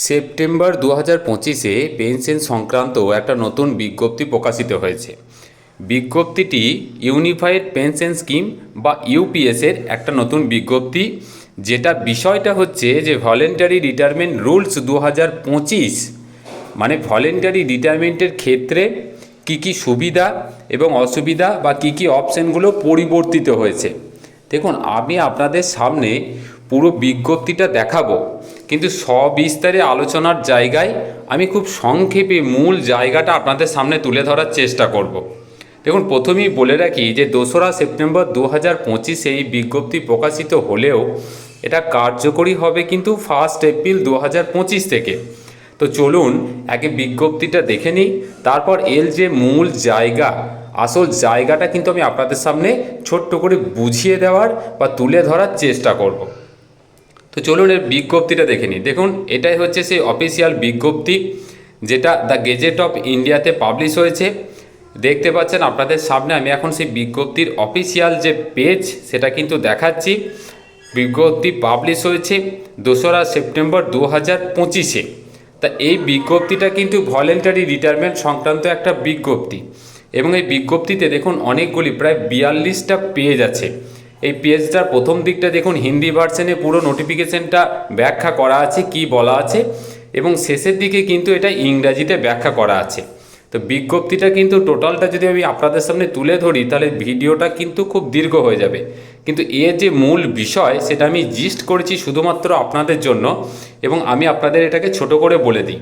September দু হাজার পঁচিশে পেনশন সংক্রান্ত একটা নতুন বিজ্ঞপ্তি প্রকাশিত হয়েছে। বিজ্ঞপ্তিটি ইউনিফাইড পেনশন স্কিম বা ইউপিএসের একটা নতুন বিজ্ঞপ্তি, যেটা বিষয়টা হচ্ছে যে ভলেন্টারি রিটায়ারমেন্ট রুলস দু হাজার পঁচিশ মানে ভলেন্টারি রিটায়ারমেন্টের ক্ষেত্রে কি কি সুবিধা এবং অসুবিধা বা কি কি অপশানগুলো পরিবর্তিত হয়েছে। দেখুন, আমি আপনাদের সামনে পুরো বিজ্ঞপ্তিটা দেখাবো। কিন্তু সবিস্তারে আলোচনার জায়গায় আমি খুব সংক্ষেপে মূল জায়গাটা আপনাদের সামনে তুলে ধরার চেষ্টা করব। দেখুন, প্রথমেই বলে রাখি যে দোসরা সেপ্টেম্বর দু হাজার পঁচিশে এই বিজ্ঞপ্তি প্রকাশিত হলেও এটা কার্যকরী হবে কিন্তু ফার্স্ট এপ্রিল দু হাজার পঁচিশ থেকে তো চলুন আগে বিজ্ঞপ্তিটা দেখে নিই, তারপর এর যে মূল জায়গা, আসল জায়গাটা কিন্তু আমি আপনাদের সামনে ছোট্ট করে বুঝিয়ে দেওয়ার বা তুলে ধরার চেষ্টা করব তো চলুন এর বিজ্ঞপ্তিটা দেখে নিই। দেখুন, এটাই হচ্ছে সেই অফিসিয়াল বিজ্ঞপ্তি, যেটা দ্য গেজেট অফ ইন্ডিয়াতে পাবলিশ হয়েছে। দেখতে পাচ্ছেন আপনাদের সামনে আমি এখন সেই বিজ্ঞপ্তির অফিসিয়াল যে পেজ সেটা কিন্তু দেখাচ্ছি। বিজ্ঞপ্তি পাবলিশ হয়েছে দোসরা সেপ্টেম্বর দু হাজার পঁচিশে। তা এই বিজ্ঞপ্তিটা কিন্তু ভলেন্টারি রিটায়ারমেন্ট সংক্রান্ত একটা বিজ্ঞপ্তি। এবং এই বিজ্ঞপ্তিতে দেখুন, অনেকগুলি প্রায় বিয়াল্লিশটা পেজ আছে। এই পেজটার প্রথম দিকটা দেখুন, হিন্দি ভার্সনে পুরো নোটিফিকেশনটা ব্যাখ্যা করা আছে, কি বলা আছে, এবং শেষের দিকে কিন্তু এটা ইংরাজিতে ব্যাখ্যা করা আছে। তো বিজ্ঞপ্তিটা কিন্তু টোটালটা যদি আমি আপনাদের সামনে তুলে ধরি, তাহলে ভিডিওটা কিন্তু খুব দীর্ঘ হয়ে যাবে। কিন্তু এর যে মূল বিষয়, সেটা আমি জিস্ট করেছি শুধুমাত্র আপনাদের জন্য, এবং আমি আপনাদের এটাকে ছোট করে বলে দিই।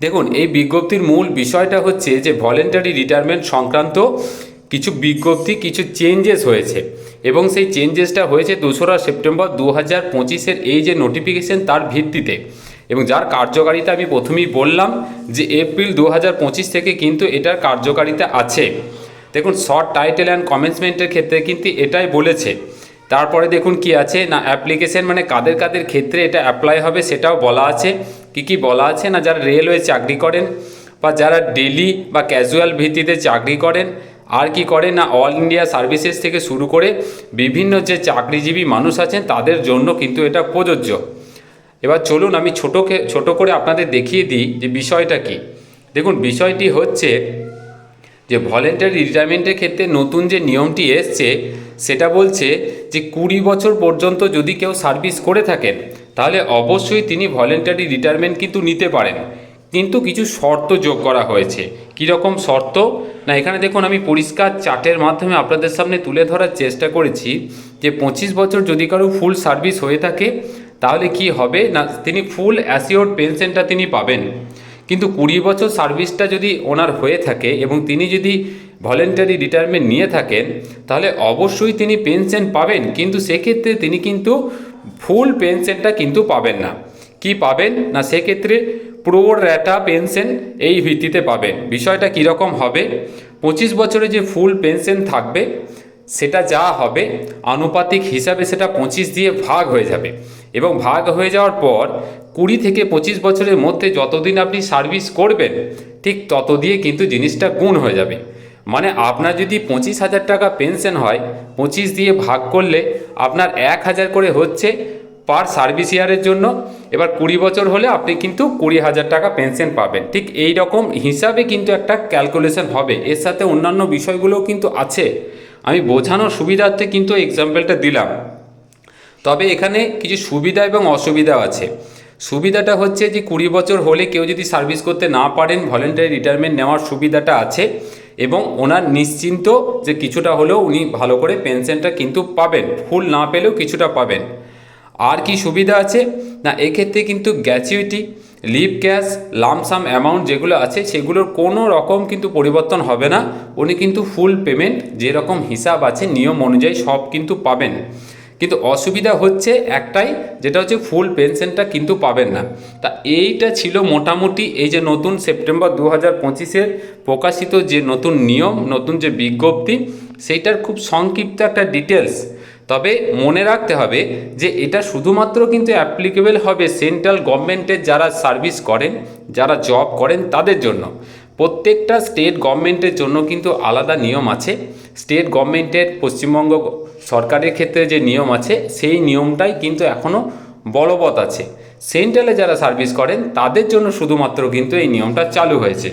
দেখুন, এই বিজ্ঞপ্তির মূল বিষয়টা হচ্ছে যে ভলেন্টারি রিটায়ারমেন্ট সংক্রান্ত কিছু বিজ্ঞপ্তি, কিছু চেঞ্জেস হয়েছে। এবং সেই চেঞ্জেসটা হয়েছে দোসরা সেপ্টেম্বর দু হাজার পঁচিশের এই যে নোটিফিকেশন তার ভিত্তিতে। এবং যার কার্যকারিতা আমি প্রথমেই বললাম যে এপ্রিল দু হাজার পঁচিশ থেকে কিন্তু এটার কার্যকারিতা আছে। দেখুন শর্ট টাইটেল অ্যান্ড কমেন্সমেন্টের ক্ষেত্রে কিন্তু এটাই বলেছে। তারপরে দেখুন কি আছে, না অ্যাপ্লিকেশন মানে কাদের কাদের ক্ষেত্রে এটা অ্যাপ্লাই হবে সেটাও বলা আছে। কি কি বলা আছে না যারা রেলওয়ে চাকরি করেন বা যারা ডেলি বা ক্যাজুয়াল ভিত্তিতে চাকরি করেন আর কি করে না অল ইন্ডিয়া সার্ভিসেস থেকে শুরু করে বিভিন্ন যে চাকরিজীবী মানুষ আছেন তাদের জন্য কিন্তু এটা প্রযোজ্য। এবার চলুন আমি ছোটোকে, ছোটো করে আপনাদের দেখিয়ে দিই যে বিষয়টা কি। দেখুন, বিষয়টি হচ্ছে যে ভলেন্টারি রিটায়ারমেন্টের ক্ষেত্রে নতুন যে নিয়মটি এসছে, সেটা বলছে যে কুড়ি বছর পর্যন্ত যদি কেউ সার্ভিস করে থাকেন, তাহলে অবশ্যই তিনি ভলেন্টারি রিটায়ারমেন্ট কিন্তু নিতে পারেন। কিন্তু কিছু শর্ত যোগ করা হয়েছে। কীরকম শর্ত? না, এখানে দেখুন, আমি পরিষ্কার চার্টের মাধ্যমে আপনাদের সামনে তুলে ধরার চেষ্টা করেছি যে পঁচিশ বছর যদি কারও ফুল সার্ভিস হয়ে থাকে, তাহলে কি হবে? না, তিনি ফুল অ্যাসিওর পেনশনটা তিনি পাবেন। কিন্তু কুড়ি বছর সার্ভিসটা যদি ওনার হয়ে থাকে এবং তিনি যদি ভলেন্টারি রিটায়ারমেন্ট নিয়ে থাকেন, তাহলে অবশ্যই তিনি পেনশন পাবেন। কিন্তু সেক্ষেত্রে তিনি কিন্তু ফুল পেনশনটা কিন্তু পাবেন না। কি পাবেন? না, সেক্ষেত্রে প্রো র্যাটা পেনশন এই ভিত্তিতে পাবেন বিষয়টা কীরকম হবে? পঁচিশ বছরে যে ফুল পেনশন থাকবে, সেটা যা হবে, আনুপাতিক হিসাবে সেটা পঁচিশ দিয়ে ভাগ হয়ে যাবে। এবং ভাগ হয়ে যাওয়ার পর কুড়ি থেকে পঁচিশ বছরের মধ্যে যতদিন আপনি সার্ভিস করবেন, ঠিক তত দিয়ে কিন্তু জিনিসটা গুণ হয়ে যাবে। মানে আপনার যদি পঁচিশ হাজার টাকা পেনশন হয়, পঁচিশ দিয়ে ভাগ করলে আপনার এক হাজার করে হচ্ছে পার সার্ভিস ইয়ারের জন্য, এবার কুড়ি বছর হলে আপনি কিন্তু কুড়ি হাজার টাকা পেনশন পাবেন। ঠিক এই রকম হিসাবে কিন্তু একটা ক্যালকুলেশন হবে। এর সাথে অন্যান্য বিষয়গুলোও কিন্তু আছে। আমি বোঝানোর সুবিধার্থে কিন্তু এক্সাম্পলটা দিলাম। তবে এখানে কিছু সুবিধা এবং অসুবিধা আছে। সুবিধাটা হচ্ছে যে কুড়ি বছর হলে কেউ যদি সার্ভিস করতে না পারেন ভলেন্টারি রিটায়ারমেন্ট নেওয়ার সুবিধাটা আছে এবং ওনার নিশ্চিন্ত যে কিছুটা হলেও উনি ভালো করে পেনশনটা কিন্তু পাবেন। ফুল না পেলেও কিছুটা পাবেন। আর কি সুবিধা আছে? না, এক্ষেত্রে কিন্তু gratuity leave cash lump sum amount যেগুলো আছে, সেগুলোর কোনো রকম কিন্তু পরিবর্তন হবে না। উনি কিন্তু ফুল পেমেন্ট, যেরকম হিসাব আছে, নিয়ম অনুযায়ী সব কিন্তু পাবেন। কিন্তু অসুবিধা হচ্ছে একটাই, যেটা হচ্ছে ফুল পেনশনটা কিন্তু পাবেন না। তা এইটা ছিল মোটামুটি এই যে নতুন সেপ্টেম্বর দু হাজার প্রকাশিত যে নতুন নিয়ম, নতুন যে বিজ্ঞপ্তি, সেইটার খুব সংক্ষিপ্ত একটা ডিটেলস তবে মনে রাখতে হবে যে এটা শুধুমাত্র কিন্তু অ্যাপ্লিকেবল হবে সেন্ট্রাল গভর্নমেন্টের যারা সার্ভিস করেন, যারা জব করেন তাদের জন্য। প্রত্যেকটা স্টেট গভর্নমেন্টের জন্য কিন্তু আলাদা নিয়ম আছে। স্টেট গভর্নমেন্টের পশ্চিমবঙ্গ সরকারের ক্ষেত্রে যে নিয়ম আছে, সেই নিয়মটাই কিন্তু এখনও বলবৎ আছে। সেন্ট্রালে যারা সার্ভিস করেন, তাদের জন্য শুধুমাত্র কিন্তু এই নিয়মটা চালু হয়েছে।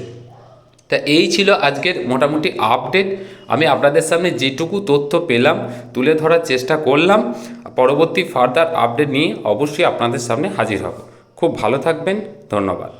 তা এই ছিল আজকের মোটামুটি আপডেট আমি আপনাদের সামনে যেটুকু তথ্য পেলাম, তুলে ধরার চেষ্টা করলাম। পরবর্তী ফার্দার আপডেট নিয়ে অবশ্যই আপনাদের সামনে হাজির হব। খুব ভালো থাকবেন, ধন্যবাদ।